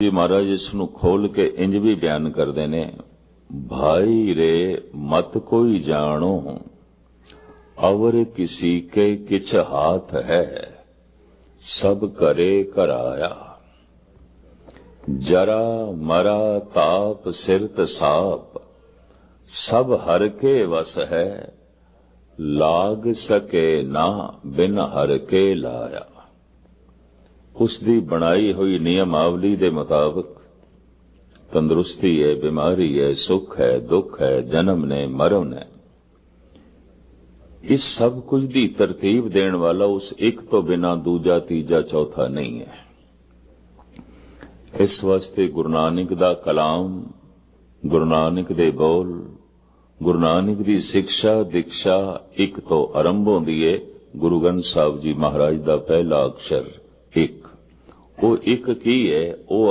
ਜੀ ਮਹਾਰਾਜ, ਇਸ ਨੂੰ ਖੋਲ ਕੇ ਇੰਜ ਵੀ ਬਿਆਨ ਕਰਦੇ ਨੇ, ਭਾਈ ਰੇ, ਮਤ ਕੋਈ ਜਾਣੋ, ਅਵਰ ਕਿਸੀ ਕੇ ਕਿਛ ਹਾਥ ਹੈ, ਸਭ ਕਰੇ ਕਰਾਇਆ ਜਰਾ ਮਰਾ ਤਾਪ ਸਿਰਤ ਸਾਪ, ਸਭ ਹਰ ਕੇ ਵਸ ਹੈ, ਲਾਗ ਸਕੇ ਨਾ ਬਿਨ ਹਰ ਕੇ ਲਾਇਆ। ਉਸ ਦੀ ਬਣਾਈ ਹੋਈ ਨਿਯਮਾਵਲੀ ਦੇ ਮੁਤਾਬਕ, ਤੰਦਰੁਸਤੀ ਹੈ, ਬਿਮਾਰੀ ਹੈ, ਸੁੱਖ ਹੈ, ਦੁੱਖ ਹੈ, ਜਨਮ ਨੇ, ਮਰਨ ਹੈ ਇਸ ਸਭ ਕੁਝ ਦੀ ਤਰਤੀਬ ਦੇਣ ਵਾਲਾ ਉਸ ਇੱਕ ਤੋਂ ਬਿਨਾ ਦੂਜਾ, ਤੀਜਾ, ਚੌਥਾ ਨਹੀਂ ਹੈ। ਇਸ ਵਾਸਤੇ ਗੁਰੂ ਨਾਨਕ ਦਾ ਕਲਾਮ, ਗੁਰੂ ਨਾਨਕ ਦੇ ਬੋਲ, ਗੁਰੂ ਨਾਨਕ ਦੀ ਸਿੱਖਿਆ, ਦੀਕਸ਼ਾ ਇੱਕ ਤੋਂ ਆਰੰਭ ਹੁੰਦੀ ਹੈ ਗੁਰੂ ਗ੍ਰੰਥ ਸਾਹਿਬ ਜੀ ਮਹਾਰਾਜ ਦਾ ਪਹਿਲਾ ਅਕਸ਼ਰ। ਇੱਕ। ਉਹ ਇੱਕ ਕੀ ਹੈ? ਉਹ